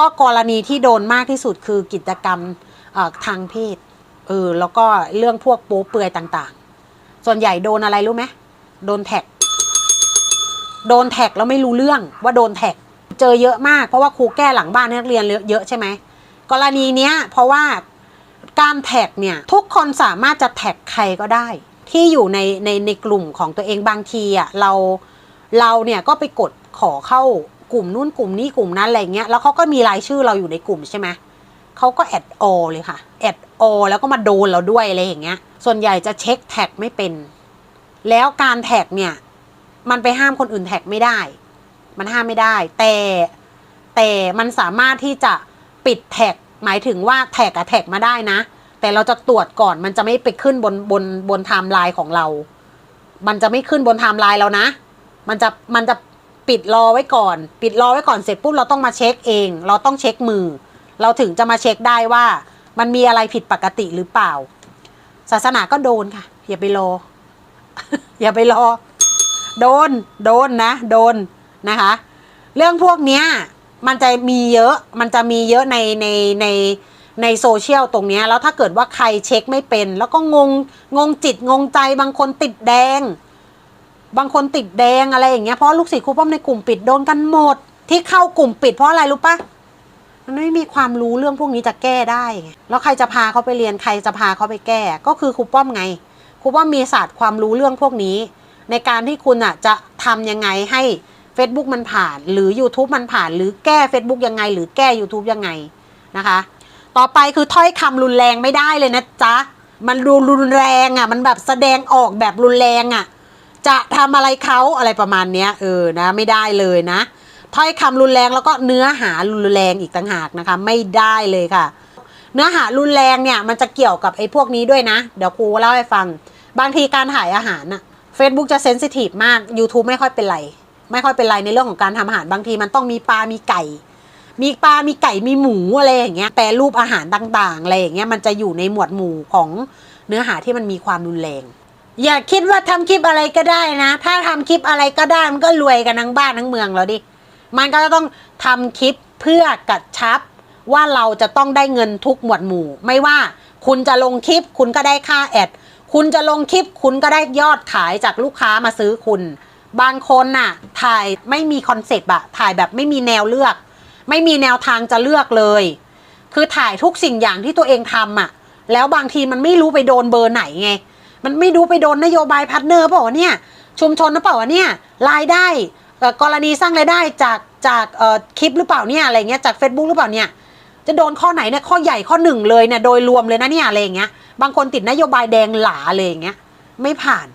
ก็กรณีที่โดนมากที่สุดคือกิจกรรมทางเพศเออแล้วก็เรื่องพวกโป๊เปลือยต่างๆ ส่วนใหญ่โดนอะไรรู้ไหมโดนแท็ก โดนแท็กแล้วไม่รู้เรื่องว่าโดนแท็ก เจอเยอะมากเพราะว่าครูแก้หลังบ้านนักเรียนเยอะใช่ไหมกรณีเนี้ยเพราะว่าการแท็กเนี่ยทุกคนสามารถจะแท็กใครก็ได้ ที่อยู่ในในในกลุ่มของตัวเองบางทีอะเราเราเนี่ยก็ไปกดขอเข้า กลุ่มนู่นกลุ่มนี้กลุ่มนั้นอะไรเงี้ยแล้วเขาก็มีรายชื่อเราอยู่ในกลุ่มใช่ไหมเขาก็แอดออเลยค่ะแอดออแล้วก็มาโดนเราด้วยอะไรอย่างเงี้ย ส่วนใหญ่จะเช็คแท็กไม่เป็น แล้วการแท็กเนี่ย มันไปห้ามคนอื่นแท็กไม่ได้ มันห้ามไม่ได้ แต่แต่มันสามารถที่จะปิดแท็กหมายถึงว่าแท็กอะแท็กมาได้นะ แต่เราจะตรวจก่อนมันจะไม่ไปขึ้นบนบนบนไทม์ไลน์ของเรา มันจะไม่ขึ้นบนไทม์ไลน์เรานะ มันจะมันจะ ปิดรอไว้ก่อน ปิดรอไว้ก่อนเสร็จปุ๊บเราต้องมาเช็คเอง เราต้องเช็คมือ เราถึงจะมาเช็คได้ว่า มันมีอะไรผิดปกติหรือเปล่า ศาสนาก็โดนค่ะ อย่าไปรอ อย่าไปรอ โดน โดนนะ โดนนะคะ เรื่องพวกเนี้ยมันจะมีเยอะ มันจะมีเยอะในในในในโซเชียลตรงเนี้ยแล้วถ้าเกิดว่าใครเช็คไม่เป็น แล้วก็งงงงจิตงงใจบางคนติดแดง บางคนติดแดงอะไรอย่างเงี้ยเพราะลูกศิษย์ครูป้อมในกลุ่มปิดโดนกันหมด ที่เข้ากลุ่มปิดเพราะอะไรรู้ปะมันไม่มีความรู้เรื่องพวกนี้จะแก้ได้ไงแล้วใครจะพาเขาไปเรียนใครจะพาเขาไปแก้ ก็คือครูป้อมไงครูป้อมมีศาสตร์ความรู้เรื่องพวกนี้ ในการที่คุณอะจะทำยังไงให้ Facebook มันผ่าน หรือ YouTube มันผ่าน หรือแก้ Facebook ยังไง หรือแก้ YouTube ยังไงนะคะ ต่อไปคือถ้อยคำรุนแรงไม่ได้เลยนะจ๊ะมันรุนรุนแรงอะมันแบบแสดงออกแบบรุนแรงอะ จะทำอะไรเขาอะไรประมาณเนี้ยเออนะไม่ได้เลยนะถ้อยคำรุนแรงแล้วก็เนื้อหารุนแรงอีกต่างหากนะคะ ไม่ได้เลยค่ะ เนื้อหารุนแรงเนี่ยมันจะเกี่ยวกับไอ้พวกนี้ด้วยนะ เดี๋ยวครูเล่าให้ฟัง บางทีการถ่ายอาหารน่ะ Facebook จะเซนซิทีฟมาก YouTube ไม่ค่อยเป็นไร ไม่ค่อยเป็นไรในเรื่องของการทำอาหารบางทีมันต้องมีปลา มีไก่ มีปลา มีไก่ มีหมูอะไรอย่างเงี้ยแปรรูปอาหารต่างๆอะไรอย่างเงี้ยมันจะอยู่ในหมวดหมู่ของเนื้อหาที่มันมีความรุนแรง อย่าคิดว่าทำคลิปอะไรก็ได้นะ ถ้าทำคลิปอะไรก็ได้มันก็รวยกันทั้งบ้านทั้งเมืองแล้วดิ มันก็ต้องทำคลิปเพื่อกระชับว่าเราจะต้องได้เงินทุกหมวดหมู่ ไม่ว่าคุณจะลงคลิปคุณก็ได้ค่าแอด คุณจะลงคลิปคุณก็ได้ยอดขายจากลูกค้ามาซื้อคุณ บางคนน่ะ ถ่ายไม่มีคอนเซปต์อะถ่ายแบบไม่มีแนวเลือก ไม่มีแนวทางจะเลือกเลย คือถ่ายทุกสิ่งอย่างที่ตัวเองทำอะแล้วบางทีมันไม่รู้ไปโดนเบอร์ไหนไง มันไม่รู้ไปโดนนโยบายพาร์ทเนอร์เปล่าวะเนี่ย ชุมชนหรือเปล่าวะเนี่ยรายได้กรณีสร้างรายได้จากจากคลิปหรือเปล่าเนี่ยอะไรเงี้ยจาก Facebook หรือเปล่าเนี่ยจะโดนข้อไหนเนี่ยข้อใหญ่ข้อหนึ่งเลยเนี่ยโดยรวมเลยนะเนี่ยอะไรเงี้ยบางคนติดนโยบายแดงหลาเลยอย่างเงี้ยไม่ผ่าน